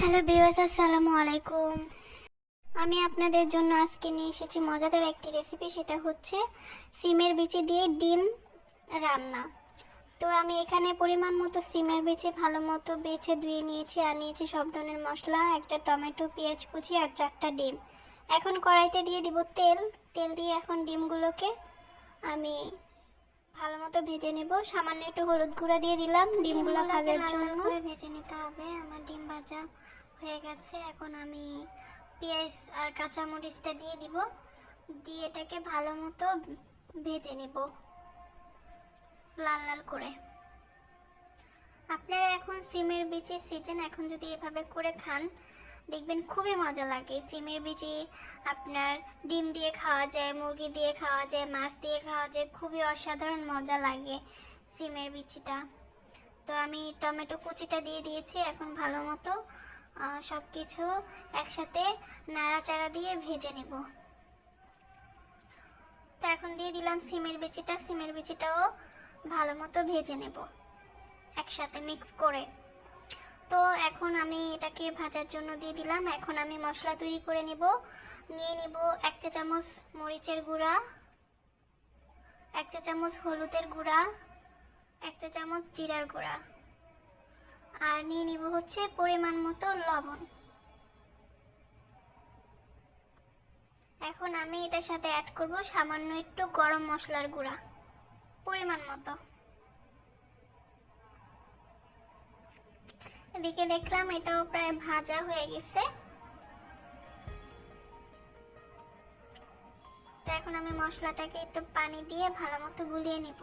Hello বিওয়াস আসসালামু আলাইকুম আমি আপনাদের জন্য আজকে নিয়ে এসেছি মজাদার একটি রেসিপি সেটা হচ্ছে সিমের বিচি দিয়ে ডিম রান্না। তো আমি এখানে পরিমাণ মতো সিমের বিচি ভালো মতো বেছে ধুয়ে নিয়েছি আর নিয়েছি সব ধরনের মশলা, একটা টমেটো, পেঁয়াজ কুচি আর চারটা ডিম। এখন কড়াইতে দিয়ে দিব তেল। তেল দিয়ে এখন ডিমগুলোকে আমি ভালো মতো ভেজে নেব। সামান্য একটু হলুদ গুঁড়া দিয়ে দিলাম ডিমগুলো ভাজার জন্য। করে ভেজে নিতে হবে। আমার ডিম ভাজা হয়ে গেছে। এখন আমি পেঁয়াজ আর কাঁচামরিচটা দিয়ে দিব। দিয়ে এটাকে ভালো মতো ভেজে নেব লাল লাল করে। আপনারা এখন সিমের বীজের সিজন এখন যদি এভাবে করে খান দেখবেন খুবই মজা লাগে। সিমের বীজে আপনার ডিম দিয়ে খাওয়া যায়, মুরগি দিয়ে খাওয়া যায়, মাছ দিয়ে খাওয়া যায়, খুবই অসাধারণ মজা লাগে সিমের বিচিটা তো আমি টমেটো কুচিটা দিয়ে দিয়েছি এখন ভালো মতো সব কিছু একসাথে নাড়াচাড়া দিয়ে ভেজে নেব। তো এখন দিয়ে দিলাম সিমের বিচিটা সিমের বিচিটাও ভালো মতো ভেজে নেব একসাথে মিক্স করে। তো এখন আমি এটাকে ভাজার জন্য দিয়ে দিলাম। এখন আমি মশলা তৈরি করে নেব। নিয়ে নিব এক চা চামচ মরিচের গুঁড়া, এক চা চামচ হলুদের গুঁড়া, এক চা চামচ জিরার গুঁড়া। আর নিয়ে নিব হচ্ছে পরিমাণ মতো লবণ। এখন আমি এটার সাথে অ্যাড করব সামান্য একটু গরম মশলার গুঁড়া, পরিমাণ মতো। এদিকে দেখলাম এটাও প্রায় ভাজা হয়ে গেছে। তো এখন আমি মশলাটাকে একটু পানি দিয়ে ভালো মতো গুলিয়ে নিব।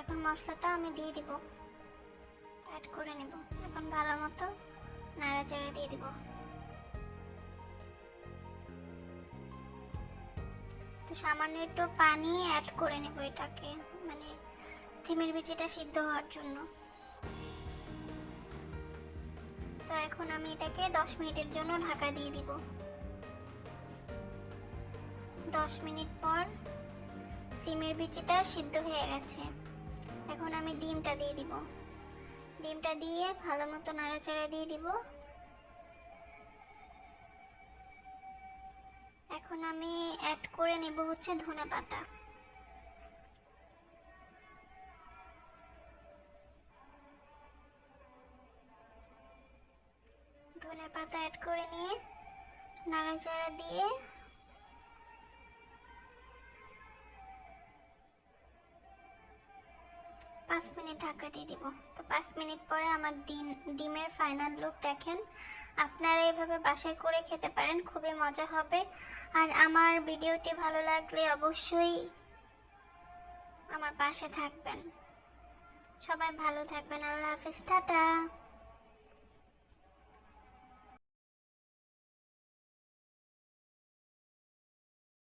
এখন মশলাটা আমি দিয়ে দিব। অ্যাড করে নেব। এখন ভালো মতো নাড়াচাড়া দিয়ে দিব। তো সামান্য একটু পানি অ্যাড করে নেব এটাকে মানে সিমের বিচিটা সিদ্ধ হওয়ার জন্য। তো এখন আমি এটাকে দশ মিনিটের জন্য ঢাকা দিয়ে দিব। দশ মিনিট পর সিমের বিচিটা সিদ্ধ হয়ে গেছে। এখন আমি ডিমটা দিয়ে দিব। ডিমটা দিয়ে ভালো মতো নাড়াচাড়া দিয়ে দিব। এখন আমি অ্যাড করে নেব হচ্ছে ধনে পাতা। ধনে পাতা অ্যাড করে নিয়ে নাড়াচাড়া দিয়ে পাঁচ মিনিট ঢাকা দিয়ে দিব। তো পাঁচ মিনিট পরে আমার ডিম, ডিমের ফাইনাল লুক দেখেন। আপনারা এইভাবে বাসায় করে খেতে পারেন, খুবই মজা হবে। আর আমার ভিডিওটি ভালো লাগলে অবশ্যই আমার পাশে থাকবেন। সবাই ভালো থাকবেন, আল্লাহ হাফিজ, টাটা।